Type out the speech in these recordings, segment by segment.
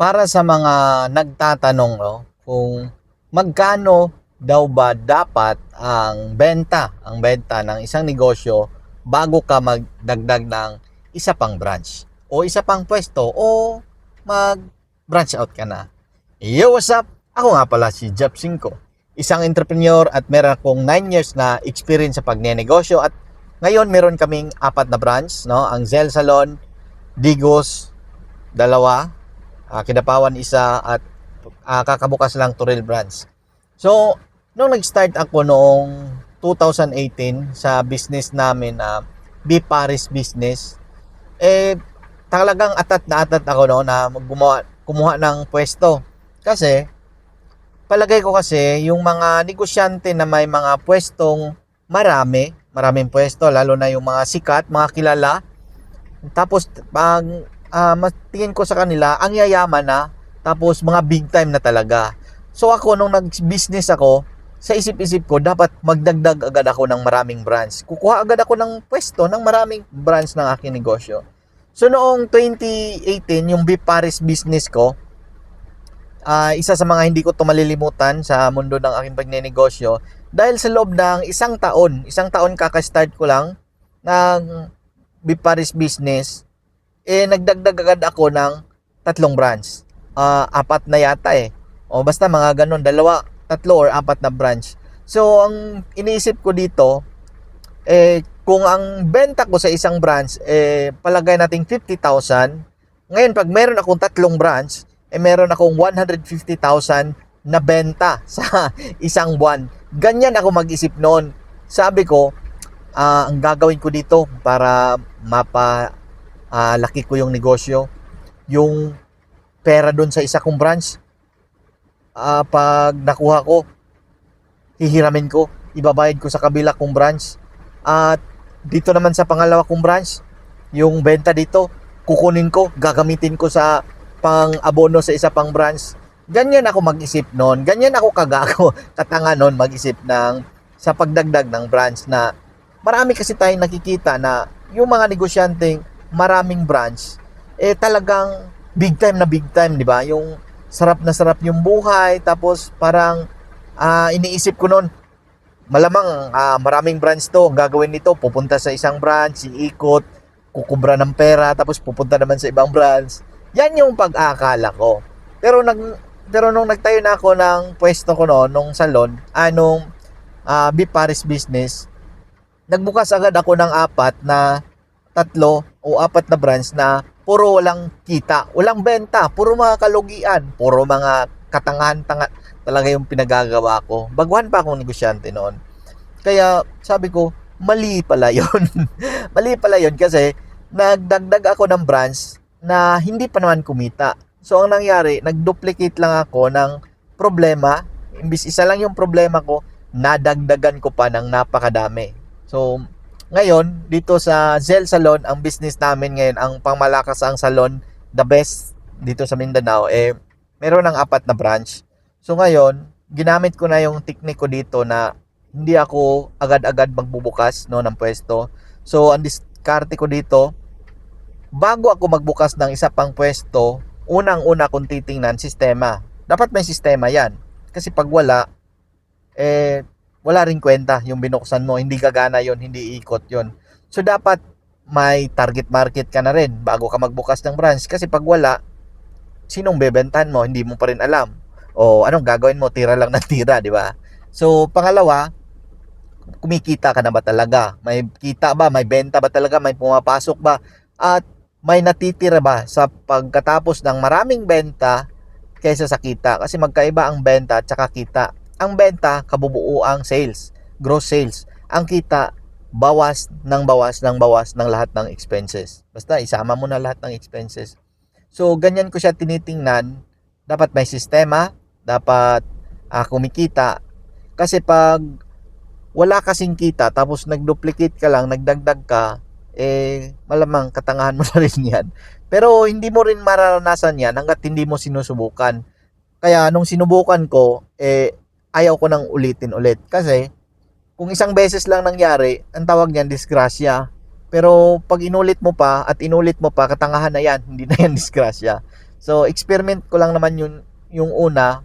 para sa mga nagtatanong no, kung magkano daw ba dapat ang benta, ang benta ng isang negosyo bago ka magdagdag ng isa pang branch o isa pang pwesto o mag branch out ka na. Yo, what's up? Ako nga pala si Jeff Cinco, isang entrepreneur at meron akong 9 years na experience sa pagnenegosyo at ngayon meron kaming apat na branch, no? Ang Zel Salon, Digos, dalawa, ah, Kidapawan isa at ah, kakabukas lang Turil branch. So, nung nag-start ako noong 2018 sa business namin na B Paris business, eh talagang atat na atat ako no na gumawa, kumuha ng pwesto. Kasi palagay ko kasi yung mga negosyante na may mga pwestong marami, maraming pwesto lalo na yung mga sikat, mga kilala. Tapos pag ah, mas tingin ko sa kanila, ang yayaman na tapos mga big time na talaga. So ako nung nag-business ako, sa isip-isip ko dapat magdagdag agad ako ng maraming branch. Kukuha agad ako ng pwesto ng maraming branch ng aking negosyo. So noong 2018, yung Beef Paris business ko, ah, isa sa mga hindi ko to malilimutan sa mundo ng aking pagnenegosyo dahil sa loob ng isang taon, isang taon kaka-start ko lang ng Beef Paris business, eh nagdagdag agad ako ng tatlong branch. Ah, apat na yata eh. O basta mga ganun, dalawa, tatlo or apat na branch. So ang iniisip ko dito, eh kung ang benta ko sa isang branch, eh palagay nating 50,000. Ngayon pag meron akong tatlong branch, eh meron akong 150,000 na benta sa isang buwan. Ganyan ako mag-isip noon. Sabi ko, ah, ang gagawin ko dito para mapa ah, laki ko yung negosyo, yung pera doon sa isa kong branch, ah, pag nakuha ko, hihiramin ko, ibabayad ko sa kabila kong branch. At dito naman sa pangalawa kong branch, yung benta dito, kukunin ko, gagamitin ko sa pang abono sa isa pang branch. Ganyan ako mag-isip noon. Ganyan ako kagago, katanga noon mag-isip ng sa pagdagdag ng branch na marami kasi tayong nakikita na yung mga negosyanteng maraming branch eh talagang big time na big time, di ba? Yung sarap na sarap yung buhay tapos parang ah, iniisip ko noon malamang ah, maraming branch to gagawin nito pupunta sa isang branch iikot kukubra ng pera tapos pupunta naman sa ibang branch yan yung pag-aakala ko pero nag pero nung nagtayo na ako ng pwesto ko noon nung salon anong ah, Beef Paris business nagbukas agad ako ng apat na tatlo o apat na branch na puro walang kita, walang benta, puro mga kalugian, puro mga katangahan tanga talaga yung pinagagawa ko. Baguhan pa akong negosyante noon. Kaya sabi ko, mali pala yon mali pala yon kasi nagdagdag ako ng branch na hindi pa naman kumita. So ang nangyari, nagduplicate lang ako ng problema. Imbis isa lang yung problema ko, nadagdagan ko pa ng napakadami. So ngayon, dito sa Zel Salon, ang business namin ngayon, ang pangmalakas ang salon, the best dito sa Mindanao, eh, meron ng apat na branch. So ngayon, ginamit ko na yung technique ko dito na hindi ako agad-agad magbubukas no, ng pwesto. So, ang diskarte ko dito, bago ako magbukas ng isa pang pwesto, unang-una kong titingnan, sistema. Dapat may sistema yan. Kasi pag wala, eh, wala rin kwenta yung binuksan mo. Hindi gagana yon hindi ikot yon So, dapat may target market ka na rin bago ka magbukas ng branch. Kasi pag wala, sinong bebentahan mo? Hindi mo pa rin alam. O anong gagawin mo? Tira lang ng tira, di ba? So, pangalawa, kumikita ka na ba talaga? May kita ba? May benta ba talaga? May pumapasok ba? At may natitira ba sa pagkatapos ng maraming benta kaysa sa kita? Kasi magkaiba ang benta at saka kita. Ang benta, kabubuo sales, gross sales. Ang kita, bawas ng bawas ng bawas ng lahat ng expenses. Basta isama mo na lahat ng expenses. So, ganyan ko siya tinitingnan. Dapat may sistema, dapat ah, kumikita. Kasi pag wala kasing kita, tapos nag-duplicate ka lang, nagdagdag ka, eh, malamang katangahan mo na rin yan. Pero hindi mo rin mararanasan yan hanggat hindi mo sinusubukan. Kaya nung sinubukan ko, eh, ayaw ko nang ulitin ulit. Kasi, kung isang beses lang nangyari, ang tawag niyan disgrasya. Pero pag inulit mo pa at inulit mo pa, katangahan na yan, hindi na yan disgrasya. So, experiment ko lang naman yun, yung una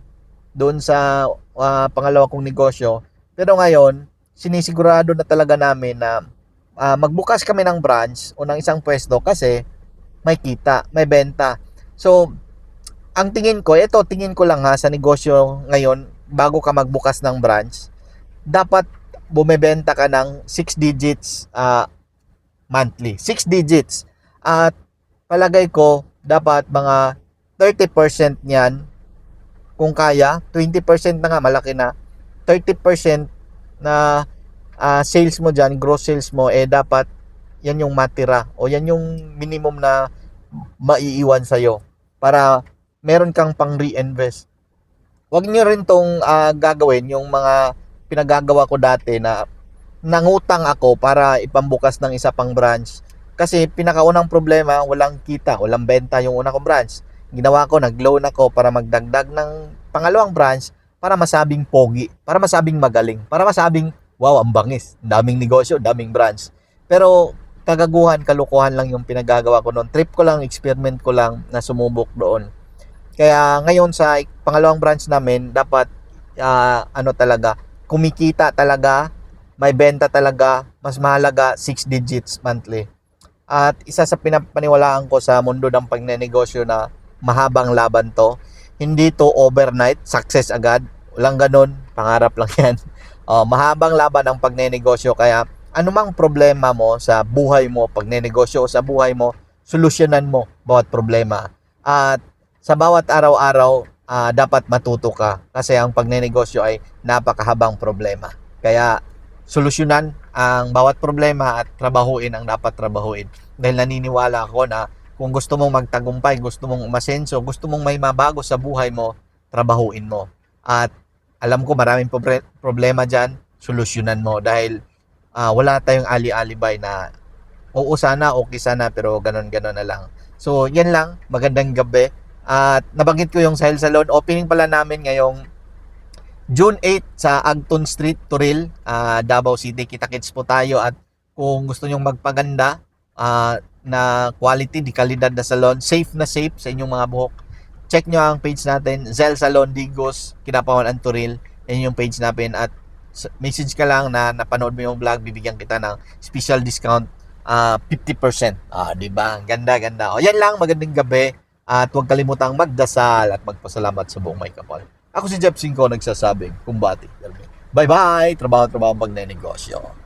doon sa ah, pangalawa kong negosyo. Pero ngayon, sinisigurado na talaga namin na ah, magbukas kami ng branch o ng isang pwesto kasi may kita, may benta. So, ang tingin ko, ito tingin ko lang ha sa negosyo ngayon bago ka magbukas ng branch, dapat bumebenta ka ng 6 digits ah, monthly. 6 digits. At palagay ko, dapat mga 30% niyan kung kaya, 20% na nga, malaki na. 30% na ah, sales mo dyan, gross sales mo, eh dapat yan yung matira o yan yung minimum na maiiwan sa'yo para meron kang pang reinvest. Huwag niyo rin tong ah, gagawin yung mga pinagagawa ko dati na nangutang ako para ipambukas ng isa pang branch. Kasi pinakaunang problema, walang kita, walang benta yung una kong branch. Ginawa ko, nag-loan ako para magdagdag ng pangalawang branch para masabing pogi, para masabing magaling, para masabing wow, ang bangis, ang daming negosyo, daming branch. Pero kagaguhan, kalukuhan lang yung pinagagawa ko noon. Trip ko lang, experiment ko lang na sumubok doon. Kaya ngayon sa pangalawang branch namin, dapat ah, ano talaga, kumikita talaga, may benta talaga, mas mahalaga 6 digits monthly. At isa sa pinapaniwalaan ko sa mundo ng pagnenegosyo na mahabang laban to, hindi to overnight, success agad. Walang ganun, pangarap lang yan. Oh, mahabang laban ang pagnenegosyo kaya anumang problema mo sa buhay mo, pagnenegosyo o sa buhay mo, solusyonan mo bawat problema. At sa bawat araw-araw, ah, dapat matuto ka kasi ang pagnenegosyo ay napakahabang problema. Kaya solusyonan ang bawat problema at trabahuin ang dapat trabahuin. Dahil naniniwala ako na kung gusto mong magtagumpay, gusto mong umasenso, gusto mong may mabago sa buhay mo, trabahuin mo. At alam ko maraming problema dyan, solusyonan mo dahil ah, wala tayong ali-alibay na oo sana, okay sana, pero ganon-ganon na lang. So, yan lang. Magandang gabi. At nabanggit ko yung Sahel Salon. Opening pala namin ngayong June 8 sa Agton Street, Turil, ah, Davao City. Kita-kits po tayo at kung gusto nyong magpaganda ah, na quality, di kalidad na salon, safe na safe sa inyong mga buhok, check nyo ang page natin, Zel Salon Digos, Kinapawan and Turil. Yan yung page natin at message ka lang na napanood mo yung vlog, bibigyan kita ng special discount ah 50%. Ah, di ba? Ganda, ganda. O yan lang, magandang gabi. At huwag kalimutang magdasal at magpasalamat sa buong may kapal. Ako si Jeff Cinco nagsasabing, kumbati. Bye-bye! Trabaho-trabaho pag negosyo.